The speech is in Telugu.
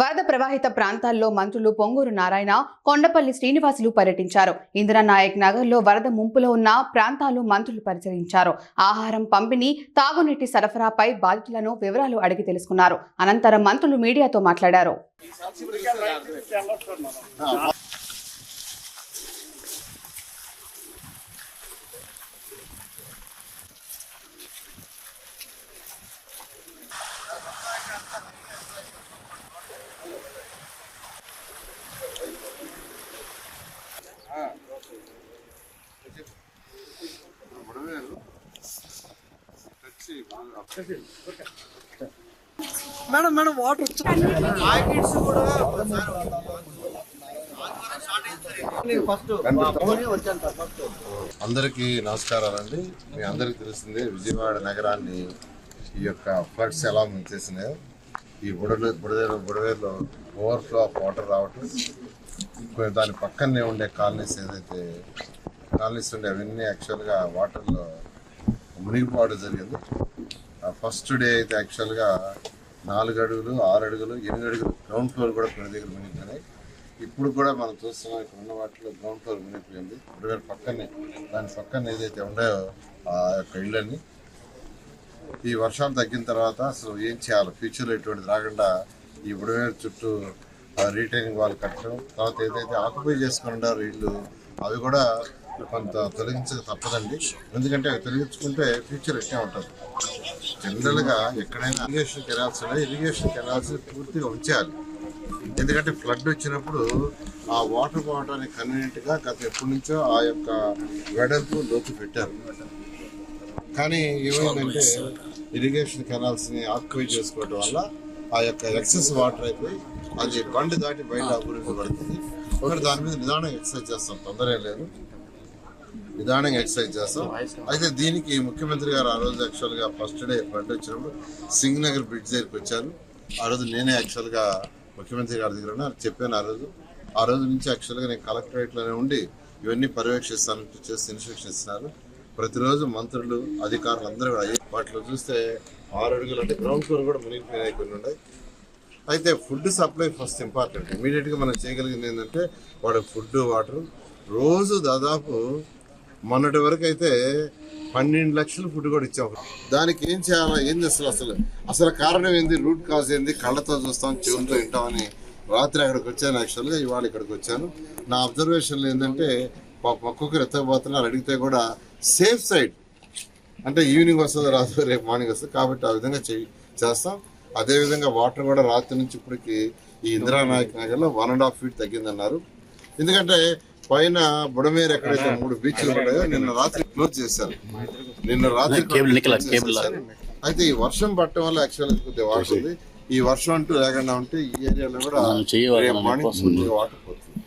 వరద ప్రవాహిత ప్రాంతాల్లో మంత్రులు పొంగూరు నారాయణ కొండపల్లి శ్రీనివాసులు పర్యటించారు. ఇందిరానాయక్ నగర్లో వరద ముంపులో ఉన్న ప్రాంతాలు మంత్రులు పరిశీలించారు. ఆహారం పంపిణీ తాగునీటి సరఫరాపై బాధితులను వివరాలు అడిగి తెలుసుకున్నారు. అనంతరం మంత్రులు మీడియాతో మాట్లాడారు. మేడం మేడం వాటర్ వచ్చి అందరికీ నమస్కారాలండి. మీ అందరికీ తెలిసిందే విజయవాడ నగరాన్ని ఈ యొక్క ఫ్లడ్స్ ఎలా ముంచేసినాయో. ఈ బుడలు బుడదేరు బుడవేరులో ఓవర్ఫ్లో ఆఫ్ వాటర్ రావటం దాని పక్కనే ఉండే కాలనీస్ ఏదైతే కాలనీస్ ఉండే అవన్నీ యాక్చువల్గా వాటర్లో మునిగిపోవడం జరిగింది. ఫస్ట్ డే అయితే యాక్చువల్గా నాలుగు అడుగులు ఆరు అడుగులు ఎనిమిది అడుగులు గ్రౌండ్ ఫ్లోర్ కూడా కొన్ని దగ్గర మునిగిపోయినాయి. ఇప్పుడు కూడా మనం చూస్తున్నాం ఇక్కడ ఉన్న వాటిలో గ్రౌండ్ ఫ్లోర్ మునిగిపోయింది. ఇప్పుడు పక్కనే దాని పక్కన ఏదైతే ఉన్నాయో ఆ యొక్క ఇళ్ళని. ఈ వర్షాలు తగ్గిన తర్వాత అసలు ఏం చేయాలి? ఫ్యూచర్లో ఎటువంటిది రాకుండా ఈ బుడవేరు చుట్టూ రీటైనింగ్ వాళ్ళు కట్టడం తర్వాత ఏదైతే ఆక్యుపై చేసుకుని ఉండారో ఇల్లు అవి కూడా కొంత తొలగించక తప్పదండి. ఎందుకంటే అవి తొలగించుకుంటే ఫ్యూచర్ ఎక్కువ ఉంటుంది. జనరల్గా ఎక్కడైనా ఇరిగేషన్ కెనాల్స్ ఇరిగేషన్ కెనాల్స్ పూర్తిగా ఉంచాలి. ఎందుకంటే ఫ్లడ్ వచ్చినప్పుడు ఆ వాటర్ పోవడానికి కన్వీనియంట్గా గత ఎప్పటి నుంచో ఆ యొక్క వెడల్పు లోతు పెట్టారు. కానీ ఏమైందంటే ఇరిగేషన్ కెనాల్స్ని ఆక్యుపై చేసుకోవడం వల్ల ఆ యొక్క ఎక్సెస్ వాటర్ అయిపోయి అది బండి దాటి బయట అభివృద్ధి పడుతుంది. ఒకటి దాని మీద నిదానం ఎక్సర్సైజ్ చేస్తాం తొందర లేదు. నిదానంగా ఎక్సర్సైజ్ చేస్తాం. అయితే దీనికి ముఖ్యమంత్రి గారు ఆ రోజు యాక్చువల్గా ఫస్ట్ డే ఫ్రంట్ వచ్చినప్పుడు సింగ్ నగర్ బ్రిడ్జ్ దగ్గరికి వచ్చారు. ఆ రోజు నేనే యాక్చువల్గా ముఖ్యమంత్రి గారి దగ్గర ఉన్నా, చెప్పాను ఆ రోజు. ఆ రోజు నుంచి యాక్చువల్గా నేను కలెక్టరేట్లోనే ఉండి ఇవన్నీ పర్యవేక్షిస్తానని చేసి ఇన్స్ట్రక్షన్ ఇస్తున్నారు. ప్రతిరోజు మంత్రులు అధికారులు అందరూ కూడా వాటిలో చూస్తే ఆరు అడుగులు అంటే గ్రౌండ్ ఫ్లోర్ కూడా మునిగిపోయినాయి కొన్ని ఉన్నాయి. అయితే ఫుడ్ సప్లై ఫస్ట్ ఇంపార్టెంట్ ఇమీడియట్గా మనం చేయగలిగింది ఏంటంటే వాడు ఫుడ్ వాటర్ రోజు దాదాపు మొన్నటి వరకు అయితే పన్నెండు లక్షలు ఫుడ్ కూడా ఇచ్చాం. దానికి ఏం చేయాలా? ఏం అసలు? అసలు అసలు కారణం ఏంది? రూట్ కాజ్ ఏంది? కళ్ళతో చూస్తాం చెవులతో వింటామని రాత్రి అక్కడికి వచ్చాను యాక్చువల్గా ఇవాళ ఇక్కడికి వచ్చాను. నా అబ్జర్వేషన్లో ఏంటంటే ఒక్కొక్కరు ఎత్తకపోతున్నారు అడిగితే కూడా సేఫ్ సైడ్ అంటే ఈవినింగ్ వస్తుంది రాత్రి రేపు మార్నింగ్ వస్తుంది కాబట్టి ఆ విధంగా చేస్తాం. అదేవిధంగా వాటర్ కూడా రాత్రి నుంచి ఇప్పటికి ఈ ఇందిరానాయక్ నగర్లో వన్ అండ్ హాఫ్ ఫీట్ తగ్గిందన్నారు. ఎందుకంటే పైన బుడమేరు ఎక్కడైతే మూడు బీచ్లు ఉన్నాయో నిన్న రాత్రి క్లోజ్ చేశారు. నిన్న రాత్రి. అయితే ఈ వర్షం పట్టడం వల్ల యాక్చువల్ కొద్దిగా వాటర్ ఉంది. ఈ వర్షం అంటూ లేకుండా ఉంటే ఈ ఏరియాలో కూడా మార్నింగ్ వాటర్ పోతుంది.